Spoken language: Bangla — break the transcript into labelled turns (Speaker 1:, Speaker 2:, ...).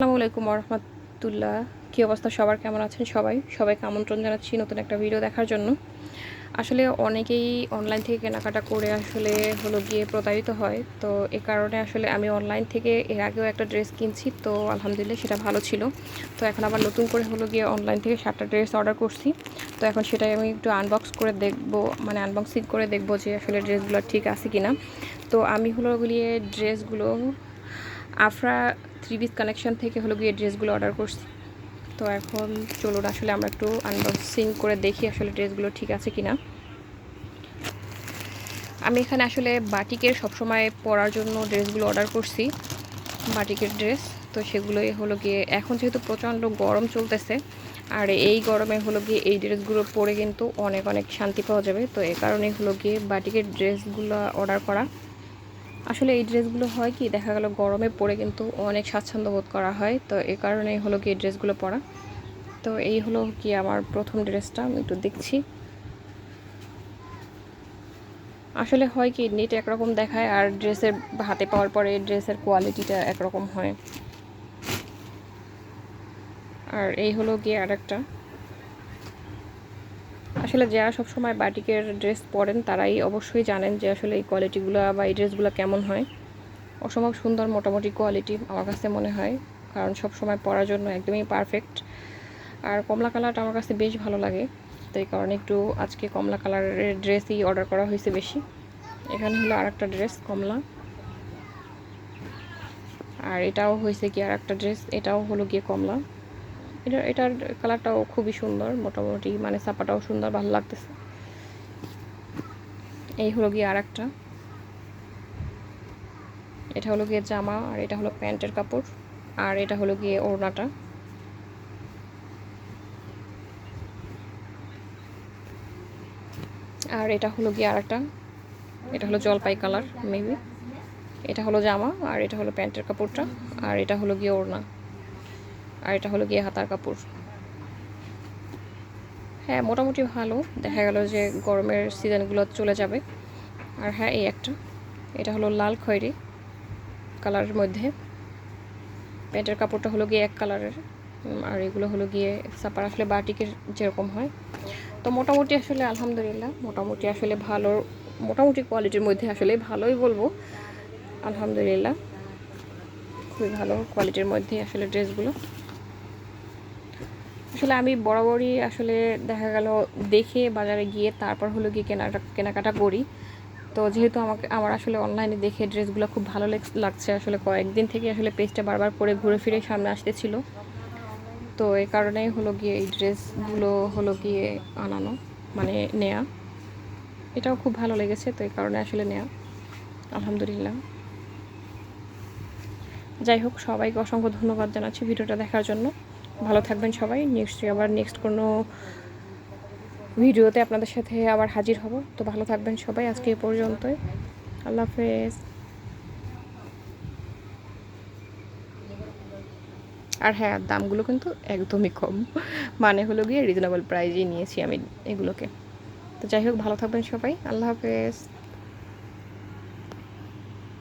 Speaker 1: আসসালামু আলাইকুম রহমতুল্লাহ কী অবস্থা? সবার কেমন আছেন সবাই? সবাইকে আমন্ত্রণ জানাচ্ছি নতুন একটা ভিডিও দেখার জন্য। আসলে অনেকেই অনলাইন থেকে কেনাকাটা করে আসলে হলো গিয়ে প্রতারিত হয়। তো এ কারণে আসলে আমি অনলাইন থেকে এর আগেও একটা ড্রেস কিনছি। তো আলহামদুলিল্লাহ সেটা ভালো ছিল। তো এখন আবার নতুন করে হলো গিয়ে অনলাইন থেকে সাতটা ড্রেস অর্ডার করছি। তো এখন সেটাই আমি একটু আনবক্স করে দেখব মানে আনবক্সিং করে দেখব যে আসলে ড্রেসগুলো ঠিক আছে কিনা। তো আমি হলো গিয়ে ড্রেসগুলো আফরা পিস কানেকশন থেকে হলো গিয়ে ড্রেসগুলো অর্ডার করছি। তো এখন চলুন, আসলে আমরা একটু আনবক্সিং করে দেখি আসলে ড্রেসগুলো ঠিক আছে কিনা। আমি এখানে আসলে বাটিকের সবসময় পরার জন্য ড্রেসগুলো অর্ডার করছি, বাটিকের ড্রেস তো সেগুলোই হলো গিয়ে এখন যেহেতু প্রচণ্ড গরম চলতেছে, আর এই গরমে হলো গিয়ে এই ড্রেসগুলো পরে কিন্তু অনেক অনেক শান্তি পাওয়া যাবে। তো এই কারণেই হলো গিয়ে বাটিকের ড্রেসগুলো অর্ডার করা। আসলে এই ড্রেসগুলো হয় কি, দেখা গেল গরমে পরে কিন্তু অনেক স্বাচ্ছন্দ্য বোধ করা হয়, তো এই কারণেই হলো কি এই ড্রেসগুলো পরা। তো এই হলো কি আমার প্রথম ড্রেসটা, আমি একটু দেখছি। আসলে হয় কি, নেট একরকম দেখায় আর ড্রেসের হাতে পাওয়ার পরে ড্রেসের কোয়ালিটিটা একরকম হয়। আর এই হলো গিয়ে আর একটা আসলে যারা সবসময় বাটিকের ড্রেস পরেন, তারাই অবশ্যই জানেন যে আসলে এই কোয়ালিটিগুলো বা এই ড্রেসগুলো কেমন হয়। অসম্ভব সুন্দর মোটামুটি কোয়ালিটি আমার কাছে মনে হয়, কারণ সব সময় পরার জন্য একদমই পারফেক্ট আর কমলা কালারটা আমার কাছে বেশ ভালো লাগে তো এই কারণে একটু আজকে কমলা কালারের ড্রেসই অর্ডার করা হয়েছে বেশি। এখানে হলো আর একটা ড্রেস কমলা। আর এটাও হয়েছে কি আর একটা ড্রেস এটাও হলো গিয়ে কমলা। এটা, এটার কালারটাও খুবই সুন্দর, মোটামুটি মানে চাপাটাও সুন্দর, ভালো লাগতেছে। এই হলো গিয়ে আর একটা এটা হলো গিয়ে জামা, আর এটা হলো প্যান্টের কাপড়, আর এটা হলো গিয়ে ওড়নাটা। আর এটা হলো গিয়ে আর একটা এটা হলো জলপাই কালার মেবি এটা হলো জামা, আর এটা হলো প্যান্টের কাপড়টা, আর এটা হলো গিয়ে ওড়না। আর এটা হলো গিয়ে হাতার কাপড়। হ্যাঁ মোটামুটি ভালো। দেখা গেল যে গরমের সিজনগুলো চলে যাবে। আর হ্যাঁ এই একটা। এটা হলো লাল খয়েরি কালারের মধ্যে। প্যান্টের কাপড়টা হলো গিয়ে এক কালারের। আর এগুলো হলো গিয়ে সাপার আসলে বাটিকের যেরকম হয়। তো মোটামুটি আসলে আলহামদুলিল্লাহ, মোটামুটি আসলে ভালো, মোটামুটি কোয়ালিটির মধ্যে আসলে ভালোই বলব। আলহামদুলিল্লাহ। খুবই ভালো কোয়ালিটির মধ্যে আসলে ড্রেসগুলো আসলে আমি বরাবরই আসলে দেখা গেল দেখে বাজারে গিয়ে তারপর হলো গিয়ে কেনাটা, কেনাকাটা করি। তো যেহেতু আমাকে, আমার আসলে অনলাইনে দেখে ড্রেসগুলো খুব ভালো লাগছে আসলে কয়েকদিন থেকে আসলে পেজটা বারবার করে ঘুরে ফিরে সামনে আসতেছিল। তো এ কারণেই হলো গিয়ে এই ড্রেসগুলো হলো গিয়ে আনানো মানে নেয়া। এটাও খুব ভালো লেগেছে, তো এই কারণে আসলে নেয়া। আলহামদুলিল্লাহ। যাই হোক, সবাইকে অসংখ্য ধন্যবাদ জানাচ্ছি ভিডিওটা দেখার জন্য। ভালো থাকবেন সবাই। নিশ্চয়ই আবার নেক্সট কোনো ভিডিওতে আপনাদের সাথে আবার হাজির হব। তো ভালো থাকবেন সবাই আজকে এ পর্যন্তই। আল্লাহ হাফেজ। আর হ্যাঁ দামগুলো কিন্তু একদমই কম। মানে হলো গিয়ে রিজনেবল প্রাইজেই নিয়েছি আমি এগুলোকে। তো যাই হোক, ভালো থাকবেন সবাই। আল্লাহ হাফেজ।